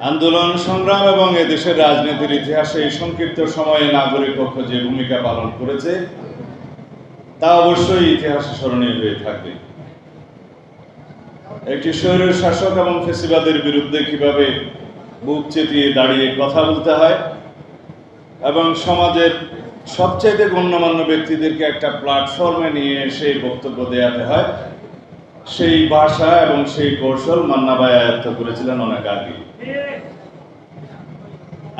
আন্দোলন, সংগ্রাম এবং এদেশের রাজনীতির ইতিহাসে এই সংক্ষিপ্ত সময়ে নাগরিক পক্ষ যে ভূমিকা পালন করেছে, তা অবশ্যই ইতিহাসে স্মরণীয় হয়ে থাকবে। একটি স্বৈর শাসক এবং ফেসিবাদের বিরুদ্ধে কীভাবে বুক চেতিয়ে দাঁড়িয়ে কথা বলতে হয় এবং সমাজের সবচেয়ে গণ্যমান্য ব্যক্তিদেরকে একটা প্ল্যাটফর্মে নিয়ে এসে বক্তব্য দেওয়াতে হয় সেই ভাষা এবং সেই কৌশল মান্নাবাই আয়ত্ত করেছিলেন অনেক আগে।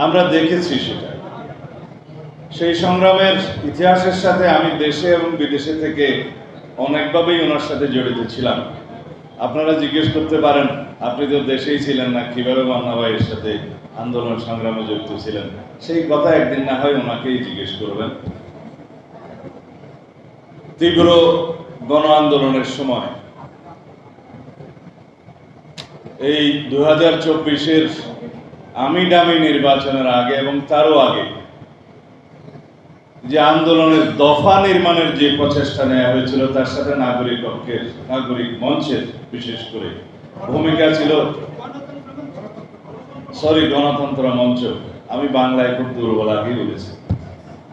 আমরা দেখেছি সেটা। সেই সংগ্রামের ইতিহাসের সাথে আমি দেশে এবং বিদেশে থেকে অনেকভাবেই ওনার সাথে জড়িত ছিলাম। আপনারা জিজ্ঞেস করতে পারেন, আপনি তো দেশেই ছিলেন না, কীভাবে মান্না ভাইয়ের সাথে আন্দোলন সংগ্রামে যুক্ত ছিলেন? সেই কথা একদিন না হয় ওনাকেই জিজ্ঞেস করবেন। তীব্র গণ আন্দোলনের সময় এই দু হাজার চব্বিশের আমি ডামি নির্বাচনের আগে এবং তারও আগে যে আন্দোলনের দফা নির্মাণের যে প্রচেষ্টা নেওয়া হয়েছিল, তার সাথে নাগরিক পক্ষের, নাগরিক মঞ্চের বিশেষ করে ভূমিকা ছিল সরি, গণতন্ত্র মঞ্চ। আমি বাংলায় খুব দুর্বল আগেই বলেছি।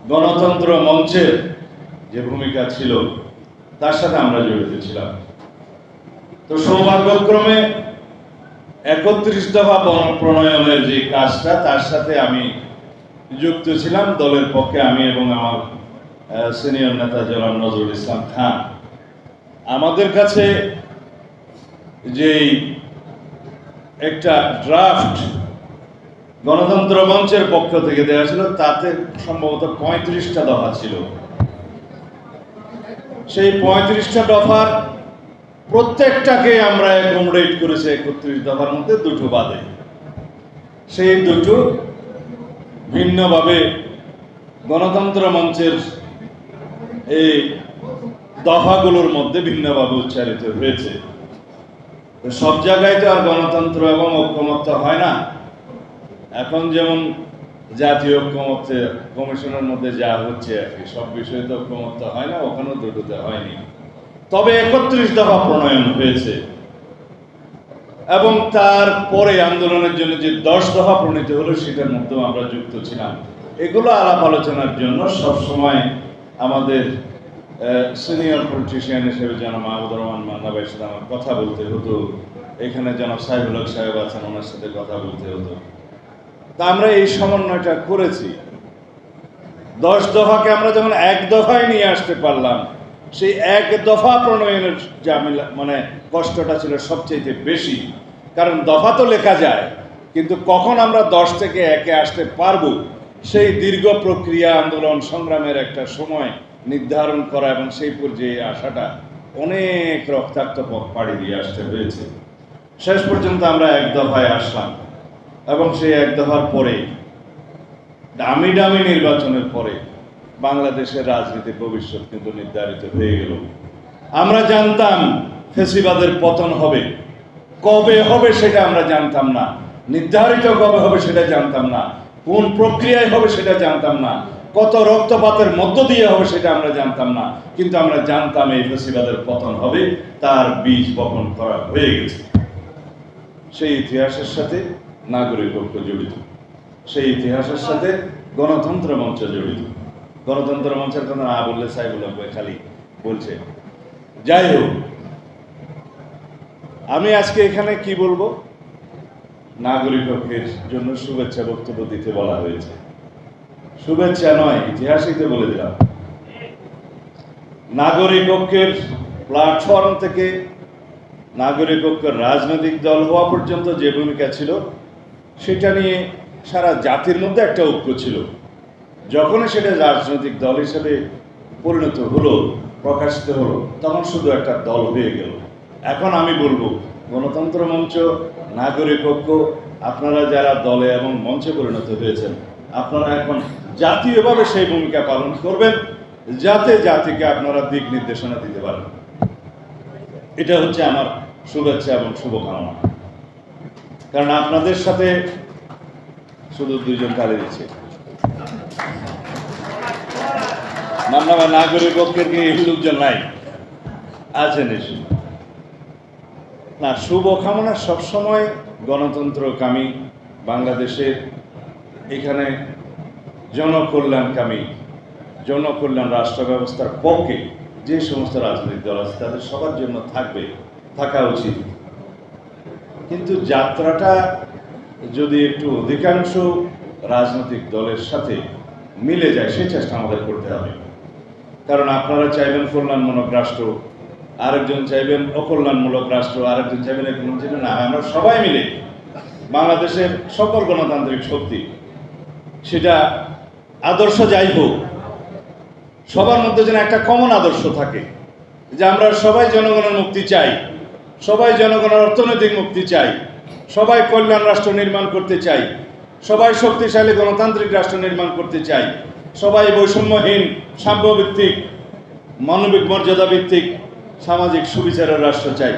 গণতন্ত্র মঞ্চের যে ভূমিকা ছিল, তার সাথে আমরা জড়িত ছিলাম। তো সৌভাগ্যক্রমে একত্রিশ দফা প্রণয়নের যে কাজটা, তার সাথে আমি যুক্ত ছিলাম। দলের পক্ষে আমি এবং আমার সিনিয়র নেতা জনাব নজরুল ইসলাম খান। আমাদের কাছে যেই একটা ড্রাফট গণতন্ত্র মঞ্চের পক্ষ থেকে দেওয়া ছিল, তাতে সম্ভবত পঁয়ত্রিশটা দফা ছিল। সেই পঁয়ত্রিশটা দফার প্রত্যেকটাকে আমরা অ্যাকোমোডেট করেছি একত্রিশ দফার মধ্যে দুটো বাদে। সেই দুটো ভিন্নভাবে গণতন্ত্র মঞ্চের এই দফাগুলোর মধ্যে ভিন্নভাবে উচ্চারিত হয়েছে। সব জায়গায় তো আর গণতন্ত্র এবং ঐক্যমত্য হয় না। এখন যেমন জাতীয় ঐক্যমত্য কমিশনের মধ্যে যা হচ্ছে আর কি, সব বিষয়ে তো ঐক্যমত্য হয় না, ওখানেও দুটোতে হয়নি। তবে একত্রিশ দফা প্রণয়ন হয়েছে। এবং তারপরে আন্দোলনের জন্য যে দশ দফা প্রণীত হলো, সেটার মধ্যেও আমরা যুক্ত ছিলাম। এগুলো আলাপ আলোচনার জন্য সবসময় আমাদের সিনিয়র পলিটিশিয়ান হিসেবে যেন মাহমুদুর রহমান মান্না সাথে আমার কথা বলতে হতো, এখানে যেন সাহেবুল হক সাহেব আছেন, ওনার সাথে কথা বলতে হতো। তা আমরা এই সমন্বয়টা করেছি। দশ দফাকে আমরা যখন এক দফায় নিয়ে আসতে পারলাম সেই এক দফা প্রণয়নের জামিলা মানে কষ্টটা ছিল সবচেয়ে বেশি। কারণ দফা তো লেখা যায়, কিন্তু কখন আমরা দশ থেকে একে আসতে পারব, সেই দীর্ঘ প্রক্রিয়া আন্দোলন সংগ্রামের একটা সময় নির্ধারণ করা এবং সেই পর্যায়ে আসাটা অনেক রক্তাক্ত পথ পাড়ি দিয়ে আসতে হয়েছে। শেষ পর্যন্ত আমরা এক দফায় আসলাম এবং সেই এক দফার পরে, দামি দামি নির্বাচনের পরে বাংলাদেশের রাজনীতির ভবিষ্যৎ কিন্তু নির্ধারিত হয়ে গেল। আমরা জানতাম ফেসিবাদের পতন হবে। কবে হবে সেটা আমরা জানতাম না। নির্ধারিত কবে হবে সেটা জানতাম না। কোন প্রক্রিয়ায় হবে সেটা জানতাম না। কত রক্তপাতের মধ্য দিয়ে হবে সেটা আমরা জানতাম না। কিন্তু আমরা জানতাম এই ফেসিবাদের পতন হবে, তার বীজ বপন করা হয়ে গেছে। সেই ইতিহাসের সাথে নাগরিক ঐক্য জড়িত। সেই ইতিহাসের সাথে গণতন্ত্র মঞ্চ জড়িত। গণতন্ত্র মঞ্চের কথা না বললে ভাই খালি বলছে। যাই হোক, আমি আজকে এখানে কি বলব? নাগরিক ঐক্যের জন্য শুভেচ্ছা বক্তব্য দিতে বলা হয়েছে। শুভেচ্ছা নয়, ইতিহাসই তো বলে দিলাম। নাগরিক ঐক্যের প্ল্যাটফর্ম থেকে নাগরিক ঐক্যের রাজনৈতিক দল হওয়া পর্যন্ত যে ভূমিকা ছিল, সেটা নিয়ে সারা জাতির মধ্যে একটা ঐক্য ছিল। যখনই সেটা রাজনৈতিক দল হিসেবে পরিণত হলো, প্রকাশিত হলো, তখন শুধু একটা দল হয়ে গেল। এখন আমি বলব, গণতন্ত্র মঞ্চ, নাগরিক ঐক্য, আপনারা যারা দলে এবং মঞ্চে পরিণত হয়েছেন, আপনারা এখন জাতীয়ভাবে সেই ভূমিকা পালন করবেন, যাতে জাতিকে আপনারা দিক নির্দেশনা দিতে পারেন। এটা হচ্ছে আমার শুভেচ্ছা এবং শুভকামনা। কারণ আপনাদের সাথে শুধু দুজন তালে দিচ্ছে। মান্না ভাই নাগরিক পক্ষের কি লোকজন নাই? আছে নিশ্চয় না শুভকামনা সবসময় গণতন্ত্রকামী বাংলাদেশের, এখানে জনকল্যাণকামী, জনকল্যাণ রাষ্ট্র ব্যবস্থার পক্ষে যে সমস্ত রাজনৈতিক দল আছে, তাদের সবার জন্য থাকবে, থাকা উচিত। কিন্তু যাত্রাটা যদি একটু অধিকাংশ রাজনৈতিক দলের সাথে মিলে যায় সেই চেষ্টা আমাদের করতে হবে। কারণ আপনারা চাইবেন কল্যাণমূলক রাষ্ট্র, আরেকজন চাইবেন অকল্যাণমূলক রাষ্ট্র, আরেকজন চাইবেন একজন চাইবেন না আমরা সবাই মিলে বাংলাদেশের সকল গণতান্ত্রিক শক্তি, সেটা আদর্শ যাই হোক, সবার মধ্যে যেন একটা কমন আদর্শ থাকে, যে আমরা সবাই জনগণের মুক্তি চাই, সবাই জনগণের অর্থনৈতিক মুক্তি চাই, সবাই কল্যাণ রাষ্ট্র নির্মাণ করতে চাই সবাই শক্তিশালী গণতান্ত্রিক রাষ্ট্র নির্মাণ করতে চাই। সবাই বৈষম্যহীন, সাম্যভিত্তিক, মানবিক মর্যাদা ভিত্তিক সামাজিক সুবিচারের রাষ্ট্র চাই।